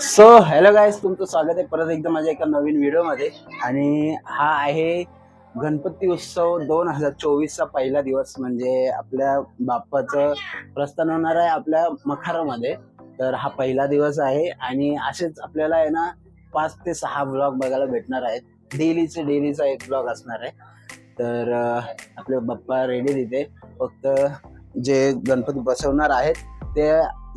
So hello guys तुमचं स्वागत आहे परत एकदा माझ्या एका नवीन व्हिडिओमध्ये. आणि हा आहे गणपती उत्सव दोन हजार चोवीसचा पहिला दिवस म्हणजे आपल्या बाप्पाचं प्रस्थान होणार आहे आपल्या मखारामध्ये. तर हा पहिला दिवस आहे आणि असेच आपल्याला आहे ना पाच ते सहा ब्लॉग बघायला भेटणार आहेत. डेलीचे डेलीचा एक ब्लॉग असणार आहे. तर आपले बाप्पा रेडी तिथे. फक्त जे गणपती बसवणार आहेत ते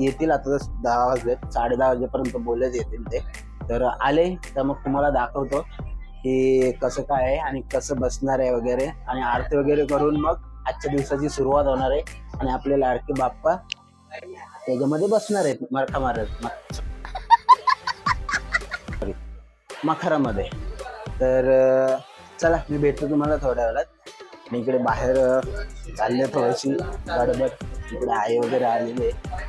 येतील आता दहा वाजले साडे दहा वाजेपर्यंत बोलत येतील ते. तर आले तर मग तुम्हाला दाखवतो की कसं काय आहे आणि कसं बसणार आहे वगैरे. आणि आरती वगैरे करून मग आजच्या दिवसाची सुरुवात होणार आहे. आणि आपले लाडके बाप्पा त्याच्यामध्ये बसणार आहेत मरखा मारत. मखरामध्ये. तर चला मी भेटतो तुम्हाला थोड्या वेळात. मी इकडे बाहेर चालले थोडीशी. गडबड इकडे आई वगैरे आलेले आहे.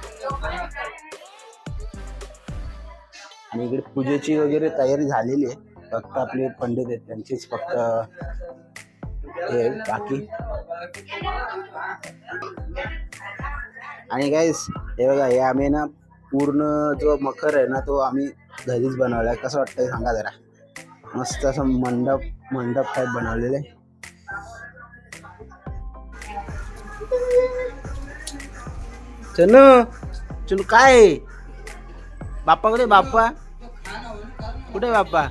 आणि इकडे पूजेची वगैरे तयारी झालेली आहे. फक्त आपले पंडित आहेत त्यांचीच फक्त हे बाकी. आणि काय हे बघा हे आम्ही ना पूर्ण जो मखर आहे ना तो आम्ही घरीच बनवलाय. कसं वाटतंय सांगा जरा. मस्त असं मंडप मंडप टाईप बनवलेलं आहे. चन चल काय? बाप्पा. कुठे बाप्पा कुठे बाप्पा?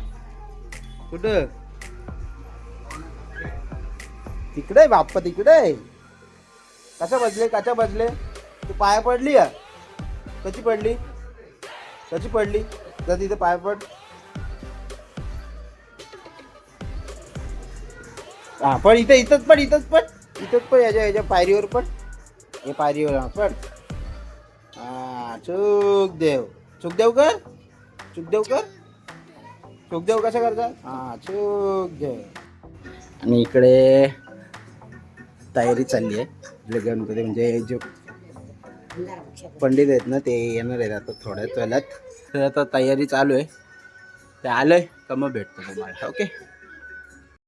कुठं? तिकडे बाप्पा तिकडे आहे. कशा बजले कशा बजले तू पाया पडली या. कशी पडली? कशी पडली? जर तिथे पाय पड. हा पण इथं इथंच पड इथंच पड. इथंच पण याच्या याच्या पायरीवर पण हे पायरीवर हा, पड. हा सुखदेव सुखदेव कर सुखदेव कर सुखदेव कसा करता हा सुखदेव आणि इकडे तयारी चालली आहे. लग्नमध्ये गणपती म्हणजे जे पंडित आहेत ना ते येणार आहेत आता थोड्याच वेळात. तर आता तयारी चालू आहे. ते आलंय का मग भेटतो तुम्हाला. Okay?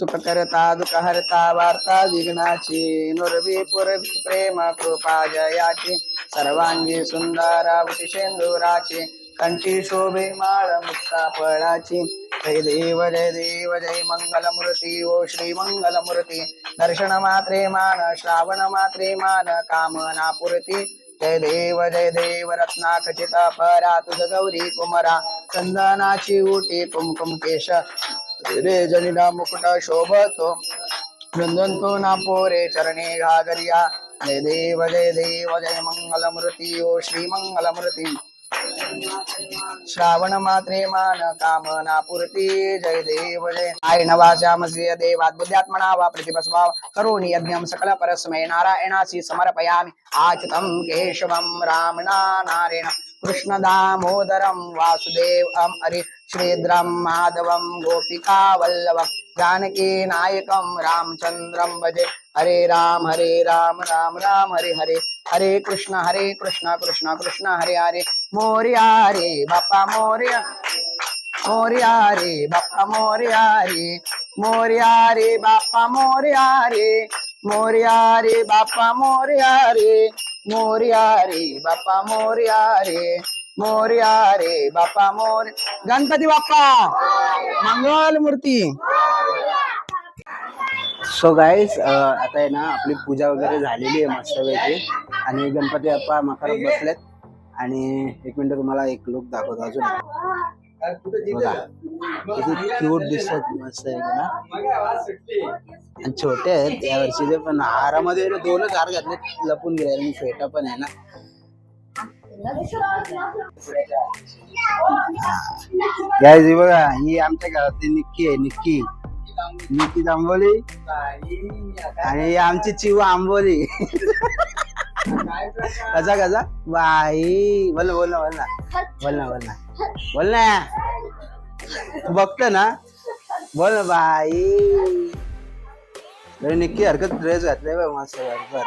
सुखकर्ता दुःखहर्ता वार्ता विघ्नाची. नुरवी पुरवी प्रेम कृपा जयाची. सर्वांगी सुंदरा शेंदुराची. कंठी शोभे माळ मुक्ता फळाची. जय देव जय देव जय मंगलमूर्ती. ओ श्री मंगलमूर्ती. दर्शन मात्रे मान श्रावण मात्रे मान कामना पुरती. जय देव जय देव रत्नाखचित परा तुझ गौरी कुमरा. चंदनाची उटी कुमकुम केश. रे जनिना मुकुट शोभतो। नंदनतो ना पोरे चरणे घागरिया। जय देव जय देव, जय मंगलमूर्ती, ओ श्री मंगलमूर्ती। श्रावण मात्रे मान कामना पूर्ती। जय देव, जय आय नवाचामस्य देवाद्बुद्ध्यात्मना वा प्रतिभस्वाव करोमि यज्ञं सकल परस्मै नारायणासि समर्पयामि। आच्युतं केशवं रामणा नारेण। कृष्ण दामोदरं वासुदेवं हरि। श्रीद्रं माधवं गोपिका वल्लभं, जानकी नायकं रामचन्द्रं भजे। हरे राम हरे राम राम राम, हरे हरे। हरे कृष्ण हरे कृष्ण कृष्ण कृष्ण, हरे हरे। मोर्या रे बापा मोर्या मोर्या रे बापा मोर्या रे मोर्या रे बापा मोर्या रे मोर्या रे बापा मोर्या रे मोर्या रे बाप्पा मोर्या रे मोर्या रे बाप्पा मोर. गणपती बाप्पा. मंगल मूर्ती. सो गाईज आता आहे ना आपली पूजा वगैरे झालेली आहे मस्तपैकी. आणि गणपती बाप्पा मकर बसलेत. आणि एक मिनिट तुम्हाला एक लुक दाखवतो अजून. बघा. किती क्यूट दिसत मस्त आहे ना आणि छोटे आहेत. या वर्षीचे पण हारामध्ये दोनच हार घातले लपून गेले आणि फेटा पण आहे ना. गाईज ही बघा ही आमच्या घरातली निक्की आहे निक्की. निक्की आंबोली आणि आमची चिव आंबोली. कसा कसा बाई बोल बोल ना बोल ना. बोल ना बोल ना. बोल ना. तू बघतो ना. बोल ना बाई. निक्की हरकत ड्रेस घातलाय बघ मस्त हरकत.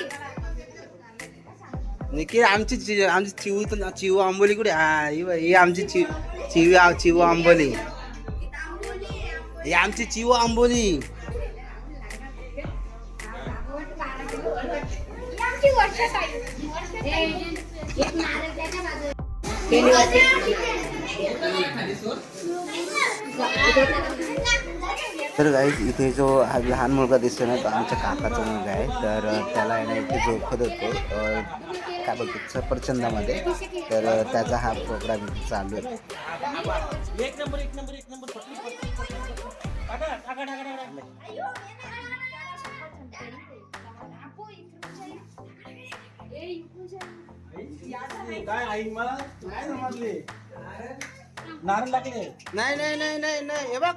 नक्की आमची चि- आमची चिऊ तर चिऊ आंबोली कुठे? हा ही ही आमची चि चिवी चिऊ आंबोली. ही आमची चिऊ आंबोली. एक नारळ बाजूला. तर गाईज इथे जो हा लहान मुलगा दिसतो ना तो आमच्या काकाचा मुलगा आहे. तर त्याला आहे ना इथे झोपत होतो. काय बोलतो सफरचंदामध्ये तर त्याचा हा प्रोग्राम इथे चालू आहे. नाही नाही नाही नाही नाही. हे बघ.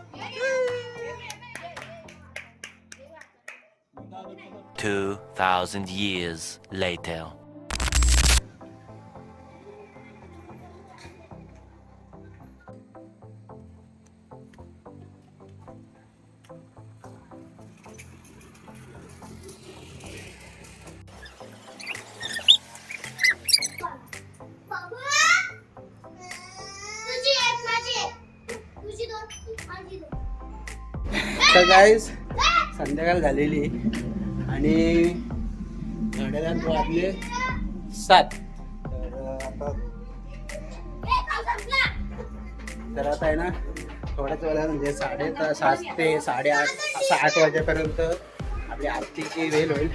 2,000 years later. तुझी एक माझी एक तुझी दोन माझी दोन तर गाईज संध्याकाळ झालेली आहे. आणि घड्याळात वाजले सात. तर आता तर आता आहे ना थोड्याच वेळा म्हणजे साडे सात ते साडेआठ असं आठ वाजेपर्यंत आपली आरतीची वेळ होईल.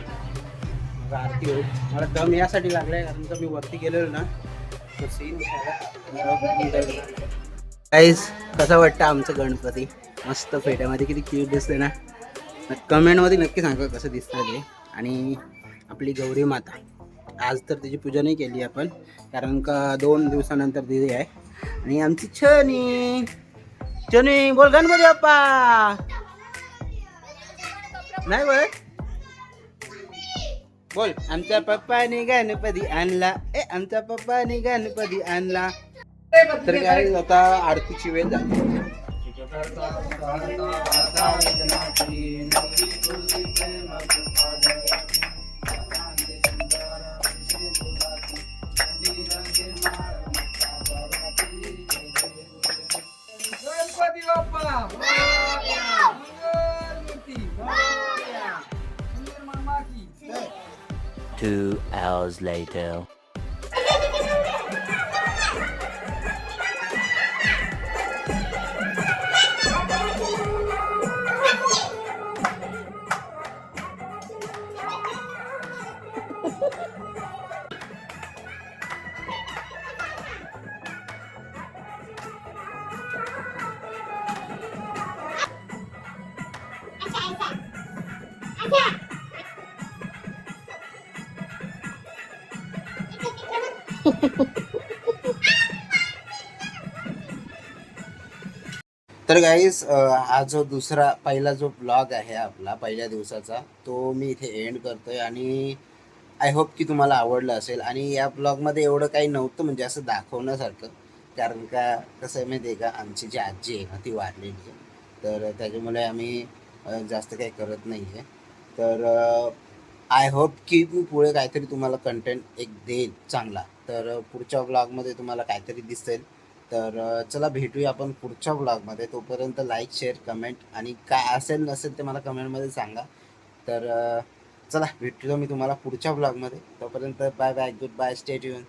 मग आरती होईल. मला दम यासाठी लागलाय कारण तर मी वरती गेलेलो ना तो सीन गाईज कसं वाटतं आमचं गणपती? मस्त फेट्यामध्ये किती क्यूट दिसते ना. कमेंटमध्ये नक्की सांगा कसं दिसतं ते. आणि आपली गौरी माता आज तर तिची पूजा नाही केली आपण कारण का दोन दिवसानंतर दिली आहे. आणि आमची छनी छनी बोल गणपती बाप्पा. नाही बोल बोल आमच्या पप्पाने गणपती आणला. ए आमच्या पप्पाने गणपती आणला. तर काय आता आरतीची वेळ झाली. Two hours later. तर गाईज हा जो दुसरा पहिला जो ब्लॉग आहे आपला पहिल्या दिवसाचा तो मी इथे एंड करतोय आणि आय होप की तुम्हाला आवडलं असेल. आणि या ब्लॉगमध्ये एवढं काही नव्हतं म्हणजे असं दाखवण्यासारखं. कारण का कसं आहे माहिती आहे का आमची जी आजी आहे ना ती वारलेली आहे. तर त्याच्यामुळे आम्ही जास्त काही करत नाही आहे तर आय होप की मी पुढे काहीतरी तुम्हाला कंटेंट एक देईल चांगला. तर पुढच्या ब्लॉगमध्ये तुम्हाला काहीतरी दिसेल. तर चला भेटूया आपण पुढच्या ब्लॉगमध्ये तोपर्यंत लाईक शेअर कमेंट आणि काय असेल नसेल ते मला कमेंटमध्ये सांगा. तर चला भेटतो मी तुम्हाला पुढच्या ब्लॉगमध्ये तोपर्यंत bye bye good bye stay यून